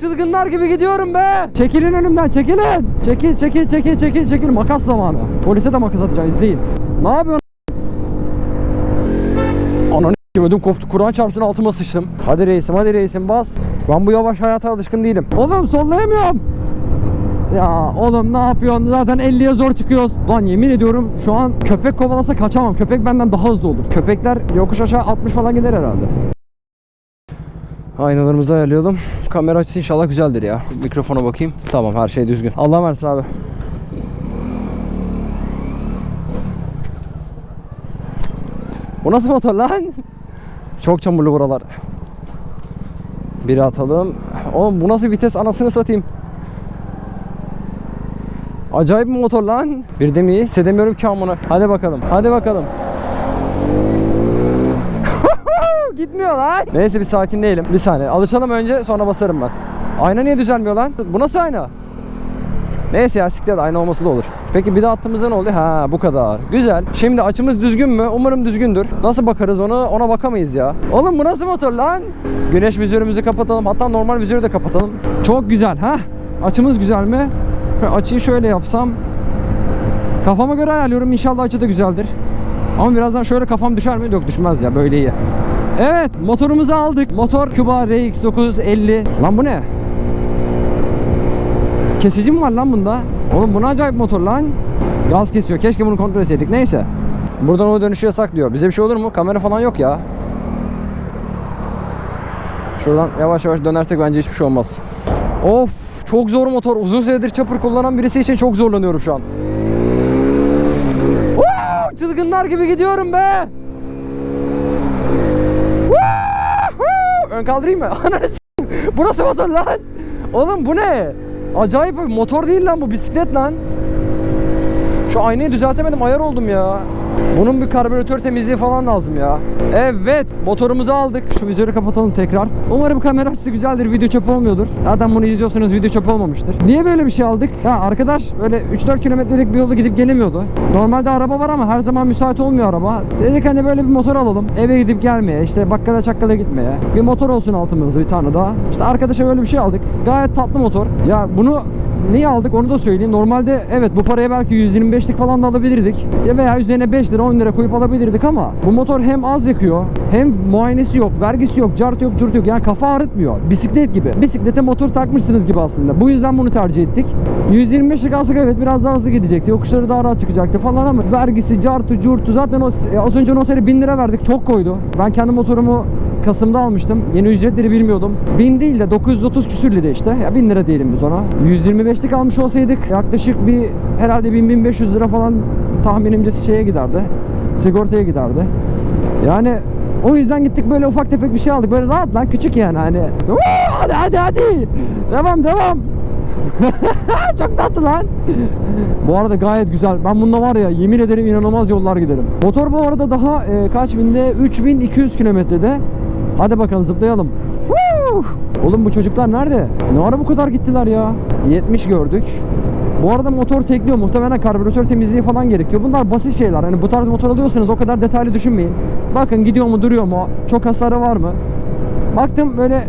Çılgınlar gibi gidiyorum be. Çekilin önümden çekilin. Çekil çekil çekil çekil çekil. Makas zamanı. Polise de makas atacağım izleyin. Ne yapıyorsun? Ananı ödüm koptu. Kur'an çarpsın altıma sıçtım. Hadi reisim hadi reisim bas. Ben bu yavaş hayata alışkın değilim. Oğlum sollayamıyorum. Ya oğlum ne yapıyorsun? Zaten 50'ye zor çıkıyoruz. Lan yemin ediyorum şu an köpek kovalasa kaçamam. Köpek benden daha hızlı olur. Köpekler yokuş aşağı 60 falan gider herhalde. Aynalarımızı ayarlayalım. Kamera açısı inşallah güzeldir ya. Mikrofona bakayım. Tamam her şey düzgün. Allah'a emanet abi. Bu nasıl motor lan? Çok çamurlu buralar. Biri atalım. Oğlum bu nasıl vites anasını satayım. Acayip bir motor lan. Bir de mi? Hissedemiyorum ki amına. Hadi bakalım. Hadi bakalım. Gitmiyor lan. Neyse bir sakinleyelim. Bir saniye. Alışalım önce sonra basarım ben. Ayna niye düzelmiyor lan? Bu nasıl ayna? Neyse ya siktir ayna olması da olur. Peki bir de attığımızda ne oluyor? Ha bu kadar. Güzel. Şimdi açımız düzgün mü? Umarım düzgündür. Nasıl bakarız onu? Ona bakamayız ya. Oğlum bu nasıl motor lan? Güneş vizörümüzü kapatalım. Hatta normal vizörü de kapatalım. Çok güzel ha? Açımız güzel mi? Açıyı şöyle yapsam. Kafama göre ayarlıyorum. İnşallah açı da güzeldir. Ama birazdan şöyle kafam düşer mi? Yok düşmez ya böyle iyi. Evet motorumuzu aldık. Motor Cuba RX950. Lan bu ne? Kesici mi var lan bunda? Oğlum bu ne acayip motor lan. Gaz kesiyor. Keşke bunu kontrol etseydik. Neyse. Buradan o dönüşü yasak diyor. Bize bir şey olur mu? Kamera falan yok ya. Şuradan yavaş yavaş dönersek bence hiçbir şey olmaz. Of çok zor motor. Uzun süredir çapır kullanan birisi için çok zorlanıyorum şu an. Woo! Çılgınlar gibi gidiyorum be. Woo! Ön kaldırayım mı? Ananı s**eyim. Bu nasıl motor lan? Oğlum bu ne? Acayip motor değil lan bu bisiklet lan. Şu aynayı düzeltemedim ayar oldum ya. Bunun bir karbüratör temizliği falan lazım ya. Evet motorumuzu aldık. Şu vizörü kapatalım tekrar. Umarım kamera açısı güzeldir. Video çöp olmuyordur. Zaten bunu izliyorsanız video çöp olmamıştır. Niye böyle bir şey aldık? Ya arkadaş böyle 3-4 kilometrelik bir yolu gidip gelemiyordu. Normalde araba var ama her zaman müsait olmuyor araba. Dedik hani böyle bir motor alalım. Eve gidip gelmeye, işte bakkala çakkala gitmeye. Bir motor olsun altımızda bir tane daha. İşte arkadaşa böyle bir şey aldık. Gayet tatlı motor. Ya bunu Niye aldık onu da söyleyeyim. Normalde evet bu paraya belki 125'lik falan da alabilirdik. Ya veya üzerine 5 lira 10 lira koyup alabilirdik ama bu motor hem az yakıyor hem muayenesi yok, vergisi yok, cart yok, cürt yok. Yani kafa ağrıtmıyor. Bisiklet gibi. Bisiklete motor takmışsınız gibi aslında. Bu yüzden bunu tercih ettik. 125'lik alsak evet biraz daha hızlı gidecekti. Yokuşları daha rahat çıkacaktı falan ama vergisi, cartı, curtu zaten o, e, az önce notere 1000 lira verdik. Çok koydu. Ben kendi motorumu Kasım'da almıştım. Yeni ücretleri bilmiyordum. 1000 değil de 930 küsür lira işte. Ya 1000 lira diyelim biz ona. 125'lik almış olsaydık yaklaşık bir herhalde 1000-1500 lira falan tahminimce şeye giderdi. Sigortaya giderdi. Yani o yüzden gittik böyle ufak tefek bir şey aldık. Böyle rahat lan küçük yani hani. Hadi hadi hadi. Devam devam. Çok tatlı lan. Bu arada gayet güzel. Ben bunda var ya yemin ederim inanılmaz yollar giderim. Motor bu arada daha e, kaç binde? 3200 kilometrede. Hadi bakalım zıplayalım. Woo! Oğlum bu çocuklar nerede? Ne ara bu kadar gittiler ya? 70 gördük. Bu arada motor tekliyor. Muhtemelen karbüratör temizliği falan gerekiyor. Bunlar basit şeyler. Hani bu tarz motor alıyorsanız o kadar detaylı düşünmeyin. Bakın gidiyor mu duruyor mu? Çok hasarı var mı? Baktım böyle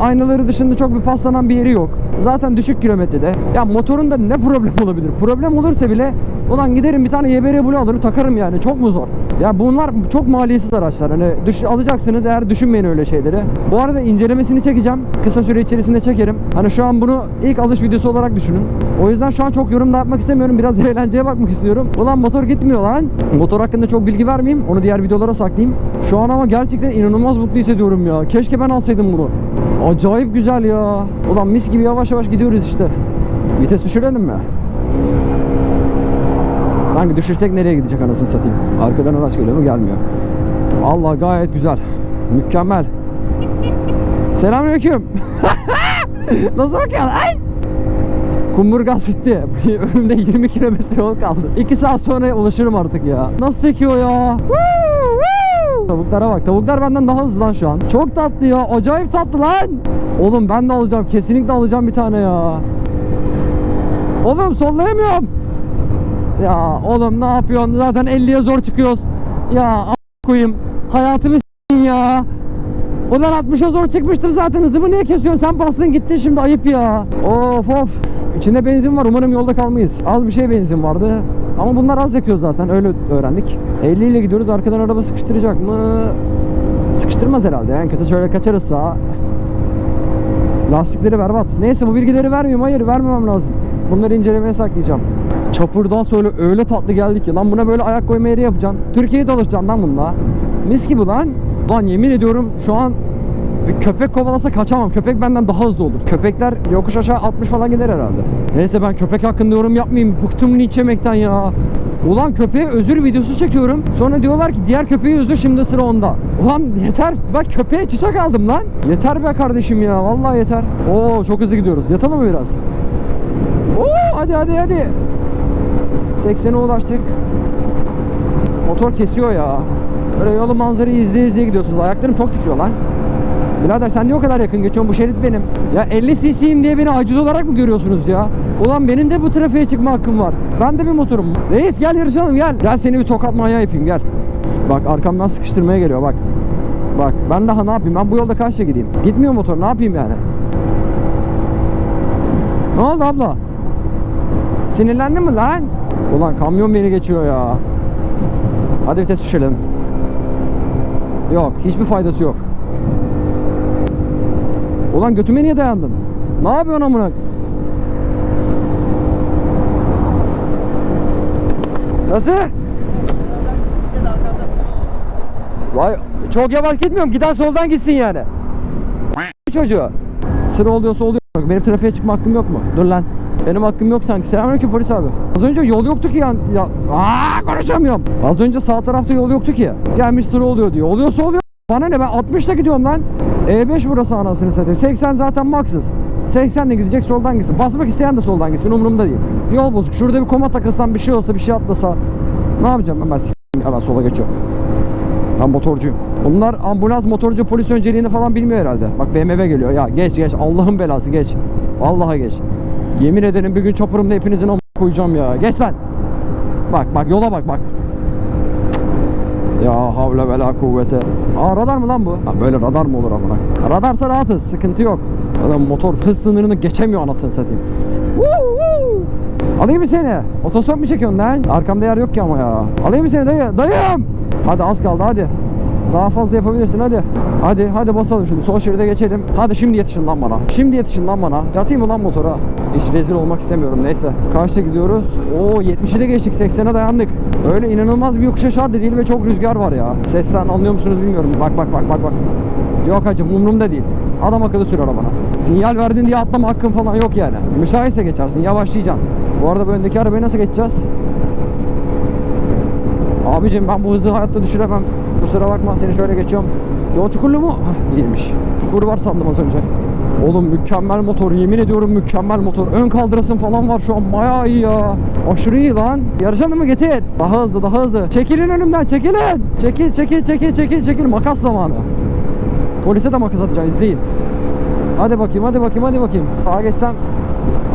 aynaları dışında çok bir paslanan bir yeri yok. Zaten düşük kilometrede. Ya motorun da ne problem olabilir? Problem olursa bile ulan giderim bir tane YBR Blue alırım takarım yani. Çok mu zor? Ya bunlar çok maliyetsiz araçlar. Hani düş, alacaksınız eğer düşünmeyin öyle şeyleri. Bu arada incelemesini çekeceğim. Kısa süre içerisinde çekerim. Hani şu an bunu ilk alış videosu olarak düşünün. O yüzden şu an çok yorum da yapmak istemiyorum. Biraz eğlenceye bakmak istiyorum. Ulan motor gitmiyor lan. Motor hakkında çok bilgi vermeyeyim. Onu diğer videolara saklayayım. Şu an ama gerçekten inanılmaz mutlu hissediyorum ya. Keşke ben alsaydım bunu. Acayip güzel ya. Ulan mis gibi yavaş yavaş gidiyoruz işte. Vites düşürelim mi? Sanki düşürsek nereye gidecek anasını satayım. Arkadan araç geliyor mu? Gelmiyor. Allah gayet güzel. Mükemmel. Selamünaleyküm. Nasıl bakıyorsun? Ay! Kumburgaz bitti. Önümde 20 kilometre yol kaldı. 2 saat sonra ulaşırım artık ya. Nasıl çekiyor ya? Tavuklara bak. Tavuklar benden daha hızlı lan şu an. Çok tatlı ya. Acayip tatlı lan. Oğlum ben de alacağım. Kesinlikle alacağım bir tane ya. Oğlum sollayamıyorum. Ya oğlum ne yapıyorsun? Zaten 50'ye zor çıkıyoruz. Ya koyayım. Hayatımı ya. Ulan 60'a zor çıkmıştım zaten hızımı niye kesiyorsun? Sen bastın gittin şimdi ayıp ya. Of of. İçinde benzin var umarım yolda kalmayız. Az bir şey benzin vardı. Ama bunlar az yakıyor zaten öyle öğrendik. 50 ile gidiyoruz arkadan araba sıkıştıracak mı? Sıkıştırmaz herhalde yani kötü şöyle kaçarızsa. Lastikleri berbat. Neyse bu bilgileri vermiyorum. Hayır vermemem lazım. Bunları incelemeye saklayacağım. Çapurdan sonra öyle tatlı geldi ki. Lan buna böyle ayak koyma yeri yapacaksın. Türkiye'ye dolaşacaksın lan bununla. Mis gibi lan. Lan yemin ediyorum şu an köpek kovalasa kaçamam. Köpek benden daha hızlı olur. Köpekler yokuş aşağı 60 falan gider herhalde. Neyse ben köpek hakkında yorum yapmayayım. Bıktım linç yemekten ya. Ulan köpeğe özür videosu çekiyorum. Sonra diyorlar ki diğer köpeği üzdü şimdi sıra onda. Ulan yeter. Ben köpeğe çiçek aldım lan. Yeter be kardeşim ya. Vallahi yeter. Oo çok hızlı gidiyoruz. Yatalım mı biraz? Oo hadi hadi hadi. 80'e ulaştık. Motor kesiyor ya. Böyle yolu manzarayı izleye izleye gidiyorsunuz. Ayaklarım çok titriyor lan. Birader sen niye o kadar yakın geçiyorsun? Bu şerit benim. Ya 50 cc'yim diye beni aciz olarak mı görüyorsunuz ya? Ulan benim de bu trafiğe çıkma hakkım var. Ben de bir motorum. Reis gel yarışalım gel. Gel seni bir tokat manyağı yapayım gel. Bak arkamdan sıkıştırmaya geliyor bak. Bak ben daha ne yapayım? Ben bu yolda kaçta gideyim? Gitmiyor motor ne yapayım yani? Ne oldu abla? Sinirlendin mi lan? Ulan kamyon beni geçiyor ya. Hadi vites düşelim. Yok hiçbir faydası yok. Ulan götüme niye dayandın? Ne yapıyorsun amına? Nasıl? Vay çok yavaş gitmiyorum. Giden soldan gitsin yani. Çocuğu. Sıra oluyorsa oluyor. Benim trafiğe çıkma hakkım yok mu? Dur lan. Benim hakkım yok sanki. Selamünaleyküm polis abi. Az önce yol yoktu ki ya. ya Aa, konuşamıyorum. Az önce sağ tarafta yol yoktu ki. Gelmiş sıra oluyor diyor. Oluyorsa oluyor. Bana ne ben 60'la gidiyorum lan. E5 burası anasını satayım. 80 zaten maksız. 80 de gidecek soldan gitsin. Basmak isteyen de soldan gitsin umurumda değil. Yol bozuk. Şurada bir koma takılsam bir şey olsa bir şey atlasa. Ne yapacağım ben ben s**eyim. hemen sola geçiyorum. Ben motorcuyum. Bunlar ambulans motorcu polis önceliğini falan bilmiyor herhalde. Bak BMW geliyor. Ya geç geç. Allah'ın belası geç. Vallahi geç. Yemin ederim bir gün çopurumda hepinizin amına koyacağım ya. Geç lan. Bak bak yola bak bak. Ya havle ve kuvvete. Aa radar mı lan bu? Ha, böyle radar mı olur amına? Radarsa rahatız. Sıkıntı yok. Adam motor hız sınırını geçemiyor anasını satayım. Woo, woo. Alayım mı seni? Otostop mu çekiyorsun lan? Arkamda yer yok ki ama ya. Alayım mı seni dayı? Dayım! Hadi az kaldı hadi. Daha fazla yapabilirsin hadi. Hadi hadi basalım şimdi sol şeride geçelim. Hadi şimdi yetişin lan bana. Şimdi yetişin lan bana. Yatayım mı lan motora? Hiç rezil olmak istemiyorum neyse. Kaçta gidiyoruz? Oo 70'i de geçtik 80'e dayandık. Öyle inanılmaz bir yokuş aşağı değil ve çok rüzgar var ya. Sesten anlıyor musunuz bilmiyorum. Bak bak bak bak bak. Yok hacım umurumda değil. Adam akıllı sür arabana. Sinyal verdin diye atlama hakkın falan yok yani. Müsaitse geçersin yavaşlayacaksın. Bu arada bu öndeki arabayı nasıl geçeceğiz? Abicim ben bu hızı hayatta düşüremem. Kusura bakma seni şöyle geçiyorum. Yol çukurlu mu? Hah, değilmiş. Çukur var sandım az önce. Oğlum mükemmel motor yemin ediyorum mükemmel motor. Ön kaldırasın falan var şu an bayağı iyi ya. Aşırı iyi lan. Yarışalım mı getir. Daha hızlı daha hızlı. Çekilin önümden çekilin. Çekil çekil çekil çekil çekil. Makas zamanı. Polise de makas atacağım izleyin. Hadi bakayım hadi bakayım hadi bakayım. Sağa geçsem.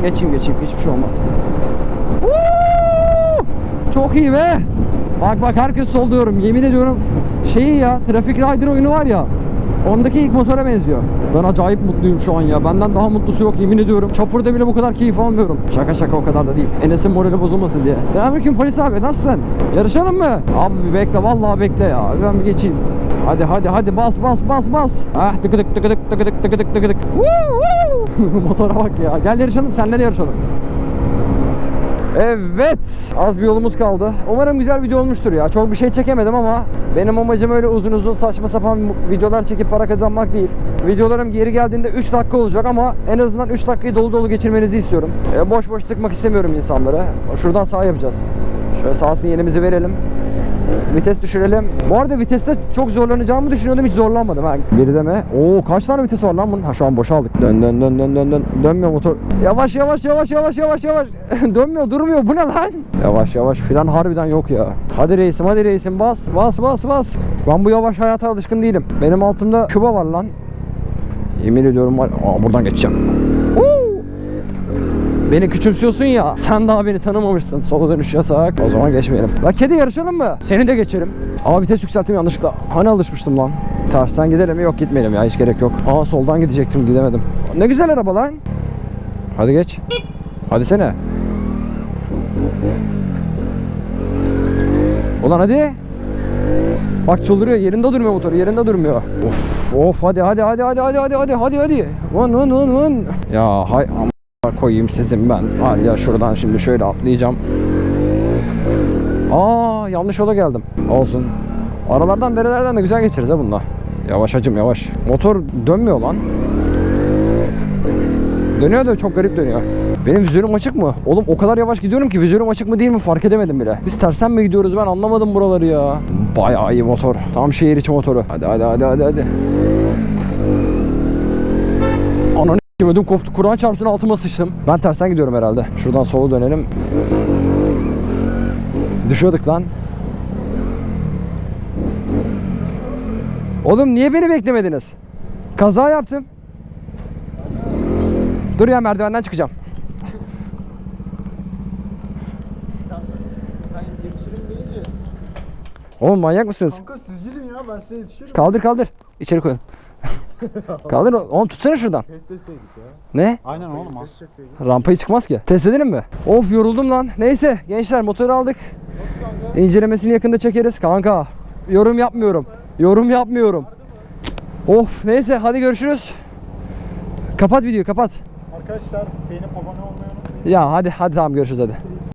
Geçeyim geçeyim hiçbir şey olmaz. Çok iyi be. Bak bak herkes sol diyorum. Yemin ediyorum şeyi ya Traffic Rider oyunu var ya. Ondaki ilk motora benziyor. Ben acayip mutluyum şu an ya. Benden daha mutlusu yok yemin ediyorum. Çapurda bile bu kadar keyif almıyorum. Şaka şaka o kadar da değil. Enes'in morali bozulmasın diye. Selamünaleyküm polis abi nasılsın? Yarışalım mı? Abi bekle vallahi bekle ya. Ben bir geçeyim. Hadi hadi hadi bas bas bas bas. Ah tıkıdık tıkıdık tıkıdık tıkıdık tıkıdık. Woo, woo. Motora bak ya. Gel yarışalım senle de yarışalım. Evet. Az bir yolumuz kaldı. Umarım güzel video olmuştur ya. Çok bir şey çekemedim ama benim amacım öyle uzun uzun saçma sapan videolar çekip para kazanmak değil. Videolarım geri geldiğinde 3 dakika olacak ama en azından 3 dakikayı dolu dolu geçirmenizi istiyorum. E, boş boş sıkmak istemiyorum insanları. Şuradan sağ yapacağız. Şöyle sağ sinyalimizi verelim. Vites düşürelim. Bu arada viteste çok zorlanacağımı düşünüyordum. Hiç zorlanmadım ha. Biri de mi? Oo kaç tane vites var lan bunun? Ha şu an boşaldık. Dön dön dön dön dön dön. Dönmüyor motor. Yavaş yavaş yavaş yavaş yavaş yavaş. Dönmüyor durmuyor. Bu ne lan? Yavaş yavaş filan harbiden yok ya. Hadi reisim hadi reisim bas. Bas bas bas. Ben bu yavaş hayata alışkın değilim. Benim altımda Küba var lan. Yemin ediyorum var. Aa buradan geçeceğim. Beni küçümsüyorsun ya. Sen daha beni tanımamışsın. Sola dönüş yasak. O zaman geçmeyelim. La kedi yarışalım mı? Seni de geçerim. Aa vites yükselttim yanlışlıkla. Hani alışmıştım lan. Tersten gidelim mi? Yok gitmeyelim ya. Hiç gerek yok. Aa soldan gidecektim gidemedim. Ne güzel araba lan. Hadi geç. Hadi sene. Ulan hadi. Bak çıldırıyor. Yerinde durmuyor motor. Yerinde durmuyor. Of of hadi hadi hadi hadi hadi hadi hadi hadi hadi. Vın vın vın vın. Ya hay koyayım sizin ben. Var ya şuradan şimdi şöyle atlayacağım. Aa yanlış yola geldim. Olsun. Aralardan derelerden de güzel geçeriz ha bununla. Yavaş hacım yavaş. Motor dönmüyor lan. Dönüyor da çok garip dönüyor. Benim vizörüm açık mı? Oğlum o kadar yavaş gidiyorum ki vizörüm açık mı değil mi fark edemedim bile. Biz tersen mi gidiyoruz ben anlamadım buraları ya. Bayağı iyi motor. Tam şehir içi motoru. Hadi hadi hadi hadi hadi. Ödüm koptu. Kur'an çarpsın altıma sıçtım. Ben tersten gidiyorum herhalde. Şuradan sola dönelim. Düşüyorduk lan. Oğlum niye beni beklemediniz? Kaza yaptım. Dur ya merdivenden çıkacağım. Oğlum manyak mısınız? Kanka siz gidin ya ben size yetişirim. Kaldır kaldır. İçeri koyun. kaldır oğlum tutsana şuradan. Test etseydik ya. Ne? Aynen oğlum az. Rampayı çıkmaz ki. Test edelim mi? Of yoruldum lan. Neyse gençler motoru aldık. Nasıl kanka? İncelemesini yakında çekeriz. Kanka yorum yapmıyorum. Yorum yapmıyorum. Of neyse hadi görüşürüz. Kapat videoyu kapat. Arkadaşlar beğenip abone olmayı unutmayın. Ya hadi hadi tamam görüşürüz hadi.